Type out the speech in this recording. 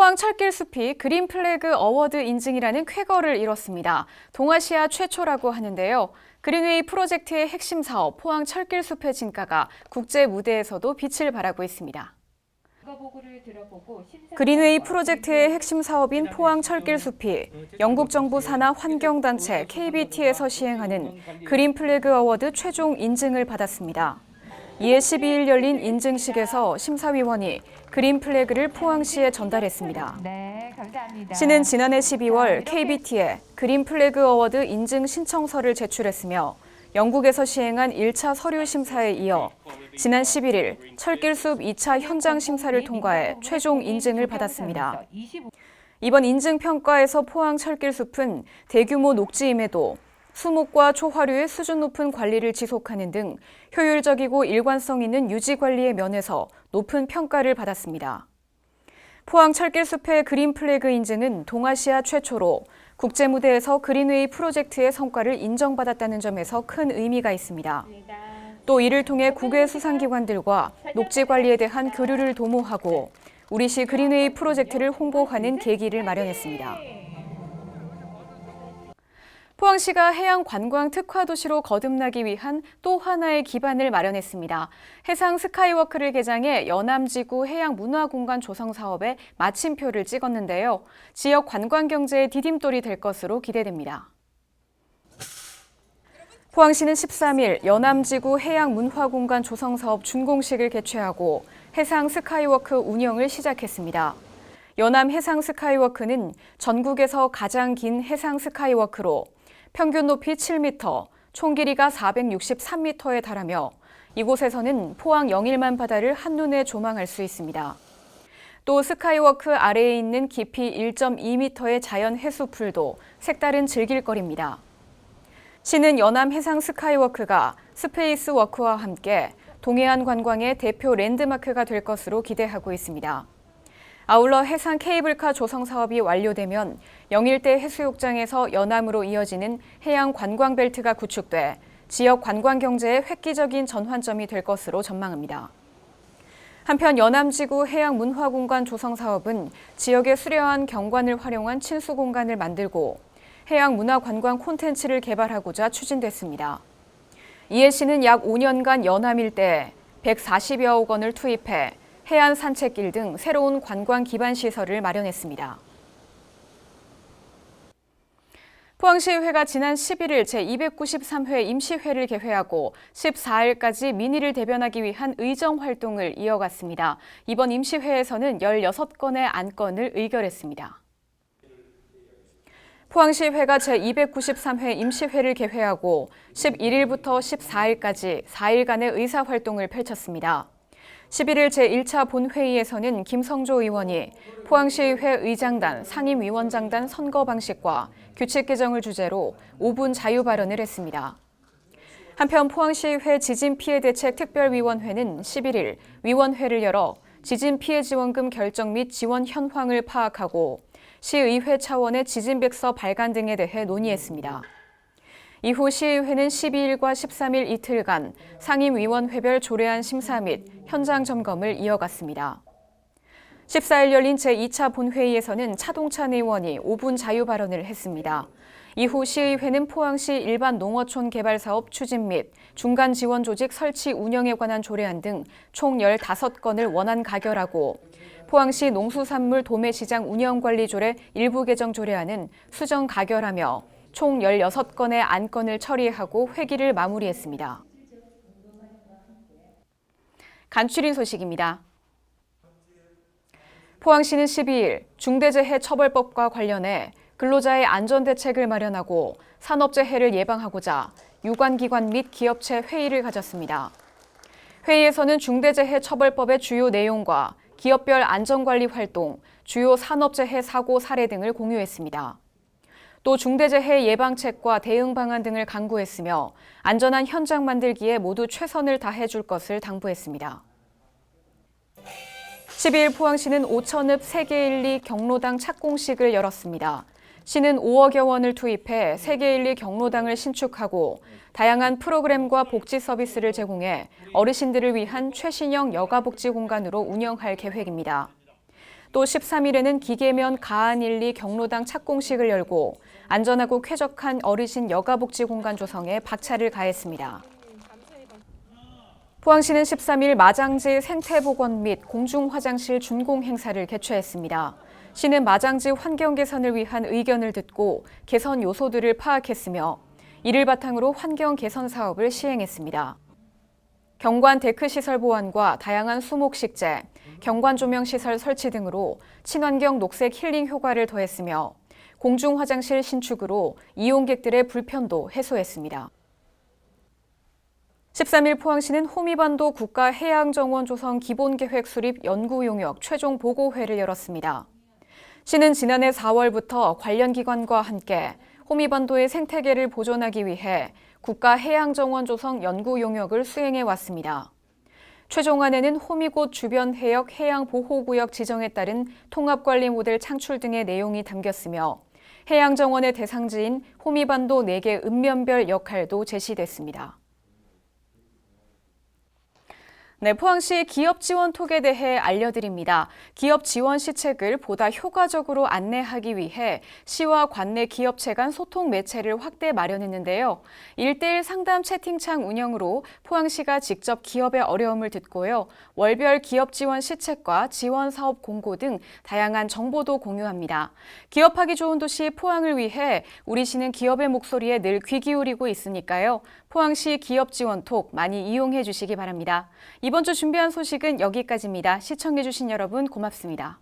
포항 철길 숲이 그린 플래그 어워드 인증이라는 쾌거를 이뤘습니다. 동아시아 최초라고 하는데요. 그린웨이 프로젝트의 핵심 사업 포항 철길 숲의 진가가 국제 무대에서도 빛을 발하고 있습니다. 그린웨이 프로젝트의 핵심 사업인 포항 철길 숲이 영국 정부 산하 환경단체 KBT에서 시행하는 그린 플래그 어워드 최종 인증을 받았습니다. 이에 12일 열린 인증식에서 심사위원이 그린 플래그를 포항시에 전달했습니다. 네, 감사합니다. 시는 지난해 12월 KBT에 그린 플래그 어워드 인증 신청서를 제출했으며 영국에서 시행한 1차 서류 심사에 이어 지난 11일 철길숲 2차 현장 심사를 통과해 최종 인증을 받았습니다. 이번 인증 평가에서 포항 철길숲은 대규모 녹지임에도 수목과 초화류의 수준 높은 관리를 지속하는 등 효율적이고 일관성 있는 유지 관리의 면에서 높은 평가를 받았습니다. 포항 철길숲의 그린 플래그 인증은 동아시아 최초로 국제 무대에서 그린웨이 프로젝트의 성과를 인정받았다는 점에서 큰 의미가 있습니다. 또 이를 통해 국외 수상기관들과 녹지 관리에 대한 교류를 도모하고 우리시 그린웨이 프로젝트를 홍보하는 계기를 마련했습니다. 포항시가 해양 관광 특화 도시로 거듭나기 위한 또 하나의 기반을 마련했습니다. 해상 스카이워크를 개장해 연암지구 해양 문화공간 조성 사업에 마침표를 찍었는데요. 지역 관광 경제의 디딤돌이 될 것으로 기대됩니다. 포항시는 13일 연암지구 해양 문화공간 조성 사업 준공식을 개최하고 해상 스카이워크 운영을 시작했습니다. 연암 해상 스카이워크는 전국에서 가장 긴 해상 스카이워크로 평균 높이 7m, 총 길이가 463m에 달하며 이곳에서는 포항 영일만 바다를 한눈에 조망할 수 있습니다. 또 스카이워크 아래에 있는 깊이 1.2m의 자연 해수풀도 색다른 즐길거리입니다. 시는 연암 해상 스카이워크가 스페이스 워크와 함께 동해안 관광의 대표 랜드마크가 될 것으로 기대하고 있습니다. 아울러 해상 케이블카 조성 사업이 완료되면 영일대 해수욕장에서 연암으로 이어지는 해양 관광 벨트가 구축돼 지역 관광 경제의 획기적인 전환점이 될 것으로 전망합니다. 한편 연암지구 해양 문화공간 조성 사업은 지역의 수려한 경관을 활용한 친수 공간을 만들고 해양 문화 관광 콘텐츠를 개발하고자 추진됐습니다. 이해 씨는 약 5년간 연암 일대에 140여억 원을 투입해 해안 산책길 등 새로운 관광 기반 시설을 마련했습니다. 포항시의회가 지난 11일 제293회 임시회를 개회하고 14일까지 민의를 대변하기 위한 의정 활동을 이어갔습니다. 이번 임시회에서는 16건의 안건을 의결했습니다. 포항시회가 제293회 임시회를 개회하고 11일부터 14일까지 4일간의 의사활동을 펼쳤습니다. 11일 제1차 본회의에서는 김성조 의원이 포항시의회 의장단, 상임위원장단 선거 방식과 규칙 개정을 주제로 5분 자유 발언을 했습니다. 한편 포항시의회 지진 피해 대책 특별위원회는 11일 위원회를 열어 지진 피해 지원금 결정 및 지원 현황을 파악하고 시의회 차원의 지진백서 발간 등에 대해 논의했습니다. 이후 시의회는 12일과 13일 이틀간 상임위원회별 조례안 심사 및 현장 점검을 이어갔습니다. 14일 열린 제2차 본회의에서는 차동찬 의원이 5분 자유 발언을 했습니다. 이후 시의회는 포항시 일반 농어촌 개발 사업 추진 및 중간 지원 조직 설치 운영에 관한 조례안 등 총 15건을 원안 가결하고 포항시 농수산물 도매시장 운영관리 조례 일부 개정 조례안은 수정 가결하며 총 16건의 안건을 처리하고 회기를 마무리했습니다. 간추린 소식입니다. 포항시는 12일 중대재해 처벌법과 관련해 근로자의 안전대책을 마련하고 산업재해를 예방하고자 유관기관 및 기업체 회의를 가졌습니다. 회의에서는 중대재해 처벌법의 주요 내용과 기업별 안전관리 활동, 주요 산업재해 사고 사례 등을 공유했습니다. 또 중대재해 예방책과 대응 방안 등을 강구했으며 안전한 현장 만들기에 모두 최선을 다해 줄 것을 당부했습니다. 12일 포항시는 오천읍 세계1리 경로당 착공식을 열었습니다. 시는 5억여 원을 투입해 세계1리 경로당을 신축하고 다양한 프로그램과 복지 서비스를 제공해 어르신들을 위한 최신형 여가복지 공간으로 운영할 계획입니다. 또 13일에는 기계면 가안 1, 2 경로당 착공식을 열고 안전하고 쾌적한 어르신 여가복지 공간 조성에 박차를 가했습니다. 포항시는 13일 마장지 생태보건 및 공중화장실 준공 행사를 개최했습니다. 시는 마장지 환경 개선을 위한 의견을 듣고 개선 요소들을 파악했으며 이를 바탕으로 환경 개선 사업을 시행했습니다. 경관 데크 시설 보완과 다양한 수목 식재, 경관 조명 시설 설치 등으로 친환경 녹색 힐링 효과를 더했으며 공중 화장실 신축으로 이용객들의 불편도 해소했습니다. 13일 포항시는 호미반도 국가해양정원 조성 기본계획 수립 연구 용역 최종 보고회를 열었습니다. 시는 지난해 4월부터 관련 기관과 함께 호미반도의 생태계를 보존하기 위해 국가해양정원 조성 연구 용역을 수행해 왔습니다. 최종안에는 호미곶 주변 해역 해양보호구역 지정에 따른 통합관리 모델 창출 등의 내용이 담겼으며 해양정원의 대상지인 호미반도 4개 읍면별 역할도 제시됐습니다. 네, 포항시 기업 지원 톡에 대해 알려드립니다. 기업 지원 시책을 보다 효과적으로 안내하기 위해 시와 관내 기업체 간 소통 매체를 확대 마련했는데요. 1대1 상담 채팅창 운영으로 포항시가 직접 기업의 어려움을 듣고요. 월별 기업 지원 시책과 지원 사업 공고 등 다양한 정보도 공유합니다. 기업하기 좋은 도시 포항을 위해 우리 시는 기업의 목소리에 늘 귀 기울이고 있으니까요. 포항시 기업 지원톡 많이 이용해 주시기 바랍니다. 이번 주 준비한 소식은 여기까지입니다. 시청해 주신 여러분 고맙습니다.